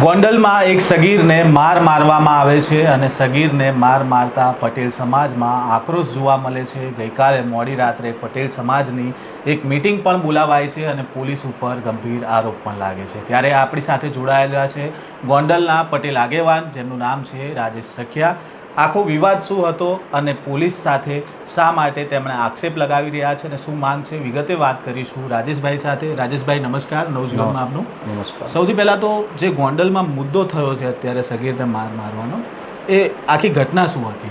ગોંડલમાં એક સગીરને માર મારવામાં આવે છે અને સગીરને માર મારતા પટેલ સમાજમાં આક્રોશ જોવા મળે છે. ગઈકાલે મોડી રાત્રે પટેલ સમાજની એક મિટિંગ પણ બોલાવાય છે અને પોલીસ ઉપર ગંભીર આરોપ પણ લાગે છે. ત્યારે આપણી સાથે જોડાયેલા છે ગોંડલના પટેલ આગેવાન, જેમનું નામ છે રાજેશ સખિયા. આખો વિવાદ શું હતો અને પોલીસ સાથે શા માટે તેમણે આક્ષેપ લગાવી રહ્યા છે અને શું માંગ છે? વિગતે વાત કરીશું રાજેશભાઈ સાથે. રાજેશભાઈ નમસ્કાર. નવજીવનમાં આપનું. નમસ્કાર. સૌથી પહેલાં તો જે ગોંડલમાં મુદ્દો થયો છે અત્યારે સગીરને માર મારવાનો એ આખી ઘટના શું હતી?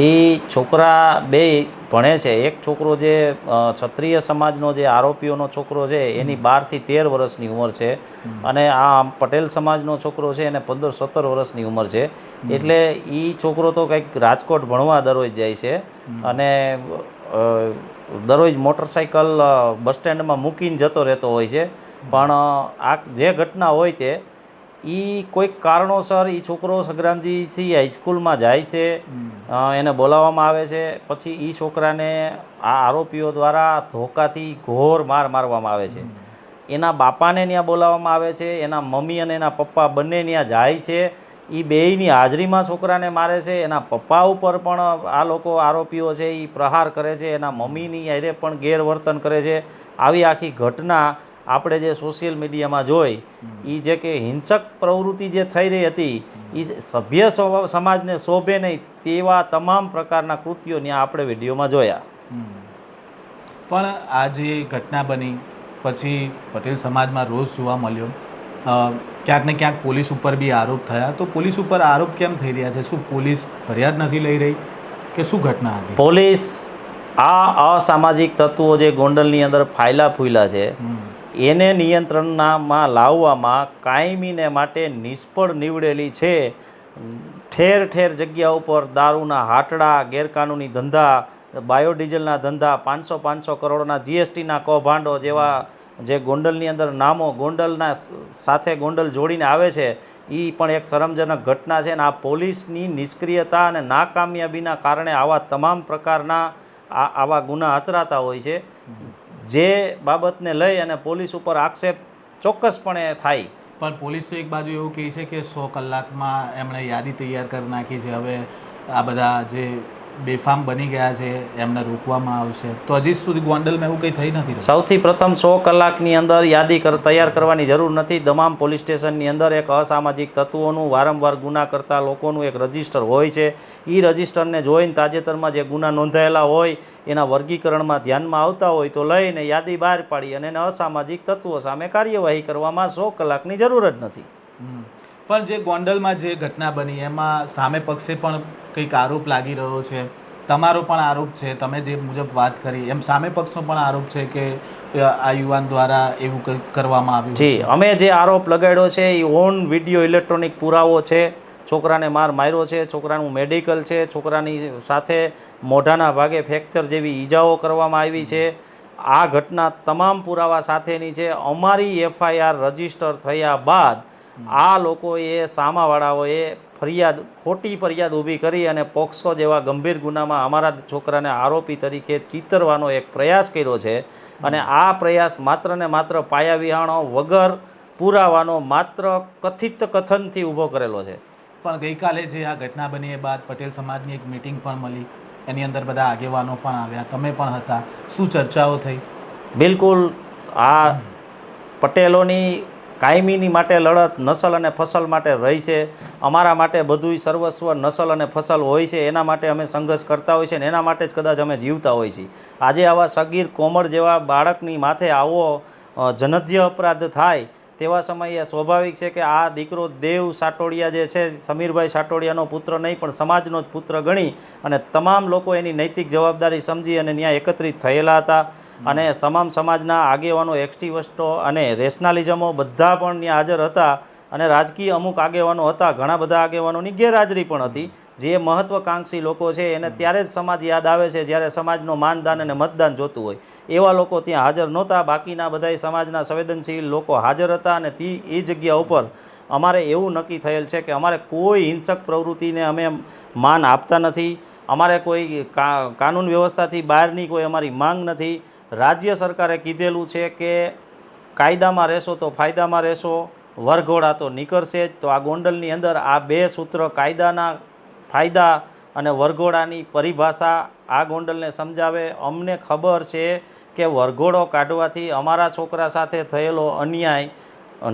એ છોકરા બે ભણે છે એક છોકરો જે ક્ષત્રિય સમાજનો જે આરોપીઓનો છોકરો છે એની બારથી તેર વર્ષની ઉંમર છે. અને આ પટેલ સમાજનો છોકરો છે એને પંદર સત્તર વર્ષની ઉંમર છે. એટલે એ છોકરો તો કંઈક રાજકોટ ભણવા દરરોજ જાય છે. અને દરરોજ મોટરસાઇકલ બસ સ્ટેન્ડમાં મૂકીને જતો રહેતો હોય છે. પણ આ જે ઘટના હોય તે એ કોઈક કારણોસર એ છોકરો સંગ્રામજી છે હાઈસ્કૂલમાં જાય છે એને બોલાવવામાં આવે છે પછી એ છોકરાને આ આરોપીઓ દ્વારા ધોકાથી ઘોર માર મારવામાં આવે છે. એના બાપાને ત્યાં બોલાવવામાં આવે છે એના મમ્મી અને એના પપ્પા બંને ત્યાં જાય છે એ બેયની હાજરીમાં છોકરાને મારે છે એના પપ્પા ઉપર પણ આ લોકો આરોપીઓ છે એ પ્રહાર કરે છે એના મમ્મીની હારે પણ ગેરવર્તન કરે છે. આવી આખી ઘટના આપણે જે સોશિયલ મીડિયામાં જોઈ એ જે કે હિંસક પ્રવૃત્તિ જે થઈ રહી હતી એ સભ્ય સમાજને શોભે નહીં તેવા તમામ પ્રકારના કૃત્યો ત્યાં આપણે વિડીયોમાં જોયા. પણ આ જે ઘટના બની પછી પટેલ સમાજમાં રોષ જોવા મળ્યો. ક્યાંક ને ક્યાંક પોલીસ ઉપર બી આરોપ થયા. તો પોલીસ ઉપર આરોપ કેમ થઈ રહ્યા છે? શું પોલીસ ફરિયાદ નથી લઈ રહી કે શું ઘટના હતી? પોલીસ આ અસામાજિક તત્વો જે ગોંડલની અંદર ફાયલા ફૂલા છે. એને નિયંત્રણમાં લાવવામાં કાયમીને માટે નિષ્ફળ નીવડેલી છે. ઠેર ઠેર જગ્યા ઉપર દારૂના હાટડા, ગેરકાનૂની ધંધા, બાયોડીઝલના ધંધા, પાંચસો પાંચસો કરોડના જીએસટીના કૌભાંડો જેવા જે ગોંડલની અંદર નામો ગોંડલના સાથે ગોંડલ જોડીને આવે છે એ પણ એક શરમજનક ઘટના છે અને આ પોલીસની નિષ્ક્રિયતા અને નાકામયાબીના કારણે આવા તમામ પ્રકારના આ, આવા ગુના આચરાતા હોય છે. જે બાબતને લઈ અને પોલીસ ઉપર આક્ષેપ ચોક્કસપણે થાય. પણ પોલીસ તો એક બાજુ એવું કહે છે કે સો કલાકમાં એમણે યાદી તૈયાર કરી નાખી છે. હવે આ બધા જે બેફામ બની ગયા છે એમને રોકવામાં આવશે. તો હજી સુધી ગોંડલમાં એવું કંઈ થઈ નથી સૌથી પ્રથમ સો કલાકની અંદર યાદી કર તૈયાર કરવાની જરૂર નથી. તમામ પોલીસ સ્ટેશનની અંદર એક અસામાજિક તત્વોનું વારંવાર ગુના કરતા લોકોનું એક રજિસ્ટર હોય છે. એ રજિસ્ટરને જોઈને તાજેતરમાં જે ગુના નોંધાયેલા હોય એના વર્ગીકરણમાં ધ્યાનમાં આવતા હોય તો લઈને યાદી બહાર પાડી અને એને અસામાજિક તત્વો સામે કાર્યવાહી કરવામાં સો કલાકની જરૂર જ નથી. પણ જે ગોંડલમાં જે ઘટના બની એમાં સામે પક્ષે પણ કંઈક આરોપ લાગી રહ્યો છે. તમારો પણ આરોપ છે તમે જે મુજબ વાત કરી એમ સામે પક્ષનો પણ આરોપ છે કે આ યુવાન દ્વારા એવું કંઈક કરવામાં આવ્યું જી અમે જે આરોપ લગાડ્યો છે એ ઓન વીડિયો ઇલેક્ટ્રોનિક પુરાવો છે. છોકરાને માર માર્યો છે છોકરાનું મેડિકલ છે છોકરાની સાથે મોઢાના ભાગે ફ્રેક્ચર જેવી ઈજાઓ કરવામાં આવી છે. આ ઘટના તમામ પુરાવા સાથેની છે. અમારી એફઆઈઆર રજિસ્ટર થયા બાદ આ લોકોએ સામાવાળાઓએ ફરિયાદ ખોટી ફરિયાદ ઊભી કરી અને પોક્સો જેવા ગંભીર ગુનામાં અમારા છોકરાને આરોપી તરીકે ચિતરવાનો એક પ્રયાસ કર્યો છે. અને આ પ્રયાસ માત્ર ને માત્ર પાયા વિહાણો વગર પુરાવાનો માત્ર કથિત કથનથી ઊભો કરેલો છે. પણ ગઈકાલે જે આ ઘટના બની એ બાદ પટેલ સમાજની એક મિટિંગ પણ મળી. એની અંદર બધા આગેવાનો પણ આવ્યા. તમે પણ હતા. શું ચર્ચાઓ થઈ? બિલકુલ આ પટેલોની કાયમીની માટે લડત, નસલ અને ફસલ માટે રહી છે. અમારા માટે બધુંય સર્વસ્વ, નસલ અને ફસલ હોય છે. એના માટે અમે સંઘર્ષ કરતા હોય છે ને એના માટે જ કદાચ અમે જીવતા હોય છીએ. આજે આવા સગીર કોમળ જેવા બાળકની માથે આવો જનધ્ય અપરાધ થાય, તેવા સમયે સ્વાભાવિક છે કે આ દીકરો દેવ સાટોડિયા જે છે, સમીરભાઈ સાટોડિયાનો પુત્ર નહીં, પણ સમાજનો જ પુત્ર ગણી અને તમામ લોકો એની નૈતિક જવાબદારી સમજી અને ત્યાં એકત્રિત થયેલા હતા. અને તમામ સમાજના આગેવાનો, એક્ટિવિસ્ટો અને રેશનાલિઝમો બધા પણ ત્યાં હાજર હતા અને રાજકીય અમુક આગેવાનો હતા, ઘણા બધા આગેવાનોની ગેરહાજરી પણ હતી. જે મહત્વકાંક્ષી લોકો છે એને ત્યારે જ સમાજ યાદ આવે છે જ્યારે સમાજનો માનદાન અને મતદાન જોતું હોય. એવા લોકો ત્યાં હાજર નહોતા. બાકીના બધાય સમાજના સંવેદનશીલ લોકો હાજર હતા અને તે એ જગ્યા ઉપર અમારે એવું નક્કી થયેલ છે કે અમારે કોઈ હિંસક પ્રવૃત્તિને અમે માન આપતા નથી. અમારે કોઈ કા, કાનૂન વ્યવસ્થાથી બહારની કોઈ અમારી માંગ નથી. રાજ્ય સરકારે કીધેલું છે કે કાયદામાં રહેશો તો ફાયદામાં રહેશો, વરઘોડા તો નીકળશે જ. તો આ ગોંડલની અંદર આ બે સૂત્ર કાયદાના ફાયદા અને વરઘોડાની પરિભાષા આ ગોંડલને સમજાવે. અમને ખબર છે કે વરઘોડો કાઢવાથી અમારા છોકરા સાથે થયેલો અન્યાય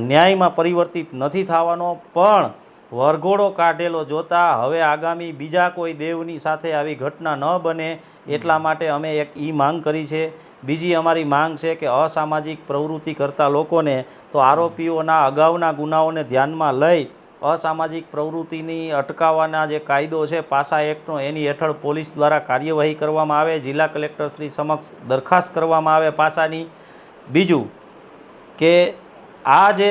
ન્યાયમાં પરિવર્તિત નથી થવાનો, પણ વરઘોડો કાઢેલો જોતા હવે આગામી બીજા કોઈ દેવની સાથે આવી ઘટના ન બને એટલા માટે અમે એક ઈ માંગ કરી છે. બીજી અમારી માંગ છે કે અસામાજિક પ્રવૃત્તિ કરતા લોકોને તો આરોપીઓના અગાઉના ગુનાઓને ધ્યાનમાં લઈ અસામાજિક પ્રવૃત્તિની અટકાવવાના જે કાયદો છે, પાસા એક્ટનો, એની હેઠળ પોલીસ દ્વારા કાર્યવાહી કરવામાં આવે, જિલ્લા કલેક્ટર શ્રી સમક્ષ દરખાસ્ત કરવામાં આવે પાસાની. બીજું કે આ જે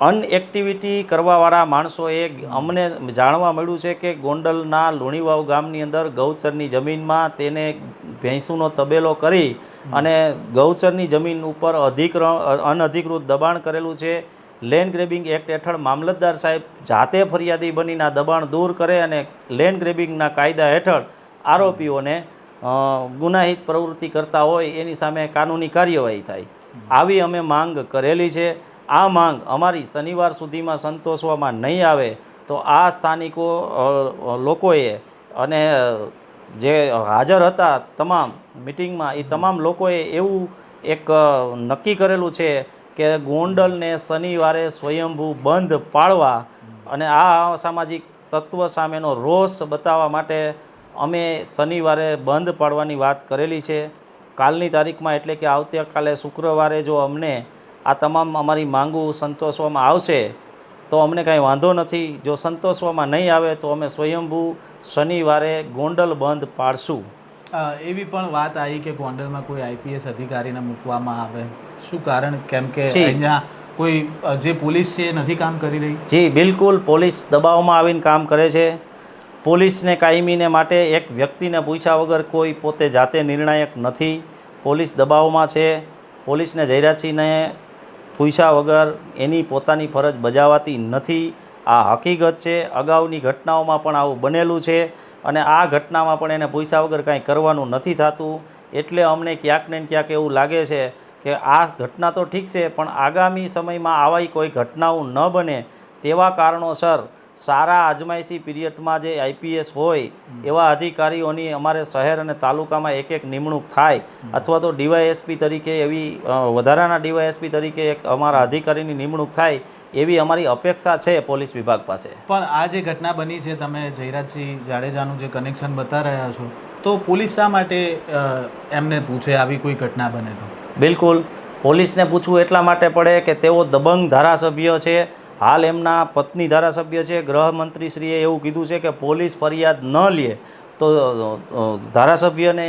અનએક્ટિવિટી કરવાવાળા માણસોએ અમને જાણવા મળ્યું છે કે ગોંડલના લુણીવાવ ગામની અંદર ગૌચરની જમીનમાં તેને ભેંસુનો તબેલો કરી અને ગૌચરની જમીન ઉપર અધિકરણ અનઅધિકૃત દબાણ કરેલું છે. લેન્ડ ગ્રેબિંગ એક્ટ હેઠળ મામલતદાર સાહેબ જાતે ફરિયાદી બનીને દબાણ દૂર કરે અને લેન્ડ ગ્રેબિંગના કાયદા હેઠળ આરોપીઓને ગુનાહિત પ્રવૃત્તિ કરતા હોય એની સામે કાનૂની કાર્યવાહી થાય. આવી અમે માંગ કરેલી છે. આ માંગ અમારી શનિવાર સુધીમાં સંતોષવામાં નહીં આવે તો આ સ્થાનિકો લોકોએ અને જે હાજર હતા તમામ મિટિંગમાં એ તમામ લોકોએ એવું એક નક્કી કરેલું છે કે ગોંડલને શનિવારે સ્વયંભૂ બંધ પાળવા અને આ સામાજિક તત્વ સામેનો રોષ બતાવવા માટે અમે શનિવારે બંધ પાડવાની વાત કરેલી છે. કાલની તારીખમાં એટલે કે આવતીકાલે શુક્રવારે જો અમને આ તમામ અમારી માંગુ સંતોષવામાં આવશે તો અમને કાંઈ વાંધો નથી. જો સંતોષવામાં નહીં આવે તો અમે સ્વયંભૂ શનિવારે ગોંડલ બંધ પાડશું. એવી પણ વાત આવી કે ગોંડલમાં કોઈ આઈપીએસ અધિકારીને મૂકવામાં આવે. શું કારણ? કેમ કે. અહીંયા કોઈ જે પોલીસ છે એ નથી કામ કરી રહી? જી બિલકુલ પોલીસ દબાવમાં આવીને કામ કરે છે. પોલીસને કાયમીને માટે એક વ્યક્તિને પૂછ્યા વગર કોઈ પોતે જાતે નિર્ણાયક નથી. પોલીસ દબાવમાં છે. પોલીસને જયરાજસિંહને પૂછ્યા વગર એની પોતાની ફરજ બજાવાતી નથી. આ હકીકત છે. અગાઉની ઘટનાઓમાં પણ આવું બનેલું છે અને આ ઘટનામાં પણ એને પૂછ્યા વગર કાંઈ કરવાનું નથી થતું. એટલે અમને ક્યાંક ને ક્યાંક એવું લાગે છે કે આ ઘટના તો ઠીક છે, પણ આગામી સમયમાં આવાય કોઈ ઘટનાઓ ન બને તેવા કારણોસર સારા અજમાયશી પીરિયડમાં જે આઈપીએસ હોય એવા અધિકારીઓની અમારે શહેર અને તાલુકામાં એક એક નિમણૂક થાય અથવા તો ડીવાયએસપી તરીકે એવી વધારાના ડીવાયએસપી તરીકે એક અમારા અધિકારીની નિમણૂક થાય એવી અમારી અપેક્ષા છે પોલીસ વિભાગ પાસે. પણ આ જે ઘટના બની છે તમે જયરાજસિંહ જાડેજાનું જે કનેક્શન બતા રહ્યા છો તો પોલીસ શા માટે એમને પૂછે આવી કોઈ ઘટના બને તો? બિલકુલ. પોલીસને પૂછવું એટલા માટે પડે કે તેઓ દબંગ ધારાસભ્ય છે હાલ એમના પત્ની ધારાસભ્ય છે, ગૃહમંત્રીશ્રીએ એવું કીધું છે કે પોલીસ ફરિયાદ ન લે તો ધારાસભ્યને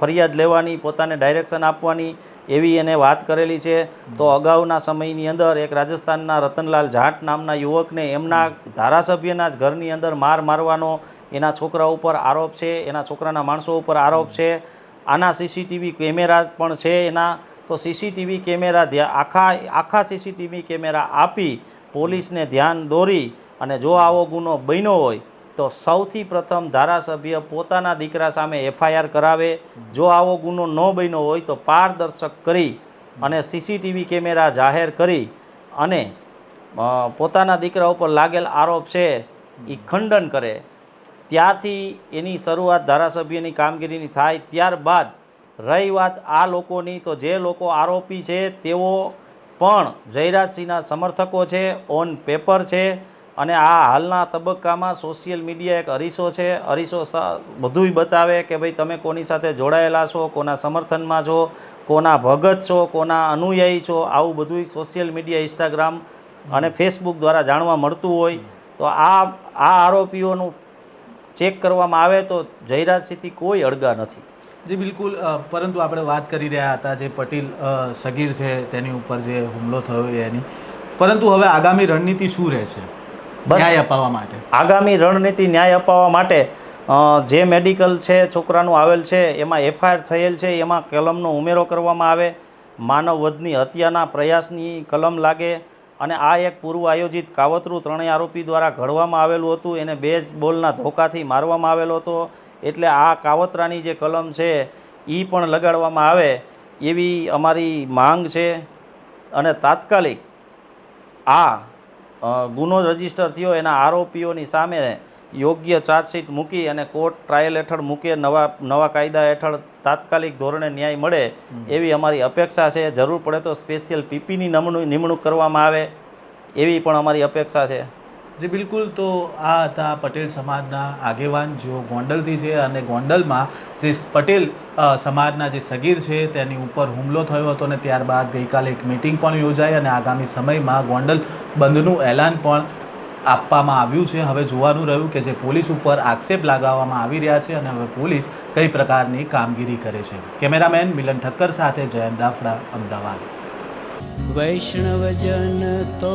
ફરિયાદ લેવાની, પોતાને ડાયરેક્શન આપવાની એવી એને વાત કરેલી છે. તો અગાઉના સમયની અંદર એક રાજસ્થાનના રતનલાલ જાટ નામના યુવકને એમના ધારાસભ્યના જ ઘરની અંદર માર મારવાનો એના છોકરા ઉપર આરોપ છે, એના છોકરાના માણસો ઉપર આરોપ છે. આના સીસીટીવી કેમેરા પણ છે એના. તો સીસીટીવી કેમેરા આખા આખા સીસીટીવી કેમેરા આપી પોલીસને ધ્યાન દોરી અને જો આવો ગુનો બન્યો હોય, તો સૌથી પ્રથમ ધારાસભ્ય પોતાના દીકરા સામે એફઆઈઆર કરાવે. જો આવો ગુનો ન બન્યો હોય, તો પારદર્શક કરી અને સીસીટીવી કેમેરા જાહેર કરી અને પોતાના દીકરા ઉપર લાગેલ આરોપ છે એ ખંડન કરે. ત્યારથી એની શરૂઆત ધારાસભ્યની કામગીરીની થાય ત્યારબાદ, રહી વાત આ લોકોની, તો જે લોકો આરોપી છે, તેઓ પણ જયરાજસિંહના સમર્થકો છે ઓન પેપર છે અને આ હાલના તબક્કામાં સોશિયલ મીડિયા એક અરીસો છે. અરીસો બધુંય બતાવે કે ભાઈ તમે કોની સાથે જોડાયેલા છો, કોના સમર્થનમાં છો, કોના ભગત છો, કોના અનુયાયી છો, આવું બધુંય સોશિયલ મીડિયા ઇન્સ્ટાગ્રામ અને ફેસબુક દ્વારા જાણવા મળતું હોય. તો આ આ આરોપીઓનું ચેક કરવામાં આવે તો જયરાજસિંહથી કોઈ અડગા નથી. જી બિલકુલ. પરંતુ આપણે વાત કરી રહ્યા હતા જે પટેલ સગીર છે તેની ઉપર જે હુમલો થયો એની. પરંતુ હવે આગામી રણનીતિ શું રહેશે. ન્યાય અપાવવા માટે. આગામી રણનીતિ ન્યાય અપાવવા માટે જે મેડિકલ છે છોકરાનું આવેલ છે એમાં એફઆઈઆર થયેલ છે એમાં કલમનો ઉમેરો કરવામાં આવે. માનવ વધની હત્યાના પ્રયાસની કલમ લાગે અને આ એક પૂર્વ આયોજિત કાવતરું ત્રણેય આરોપી દ્વારા ઘડવામાં આવેલું હતું. એને બે જ બોલના ધોકાથી મારવામાં આવેલો હતો. એટલે આ કાવતરાની જે કલમ છે એ પણ લગાડવામાં આવે એવી અમારી માંગ છે. અને તાત્કાલિક આ ગુનો રજિસ્ટર થયો એના આરોપીઓની સામે યોગ્ય ચાર્જશીટ મૂકી અને કોર્ટ ટ્રાયલ હેઠળ મૂકે નવા નવા કાયદા હેઠળ તાત્કાલિક ધોરણે ન્યાય મળે એવી અમારી અપેક્ષા છે. જરૂર પડે તો સ્પેશિયલ પીપીની નિમણૂક નિમણૂક કરવામાં આવે એવી પણ અમારી અપેક્ષા છે. જી, બિલકુલ. તો આ હતા પટેલ સમાજના આગેવાન જેઓ ગોંડલથી છે અને ગોંડલમાં જે પટેલ સમાજના જે સગીર છે તેની ઉપર હુમલો થયો હતો અને ત્યારબાદ ગઈકાલે એક મિટિંગ પણ યોજાઈ અને આગામી સમયમાં ગોંડલ બંધનું એલાન પણ આપવામાં આવ્યું છે. હવે જોવાનું રહ્યું કે જે પોલીસ ઉપર આક્ષેપ લગાવવામાં આવી રહ્યા છે અને હવે પોલીસ કઈ પ્રકારની કામગીરી કરે છે. કેમેરામેન મિલન ઠક્કર સાથે જયંત દાફડા અમદાવાદ. વૈષ્ણવજન તો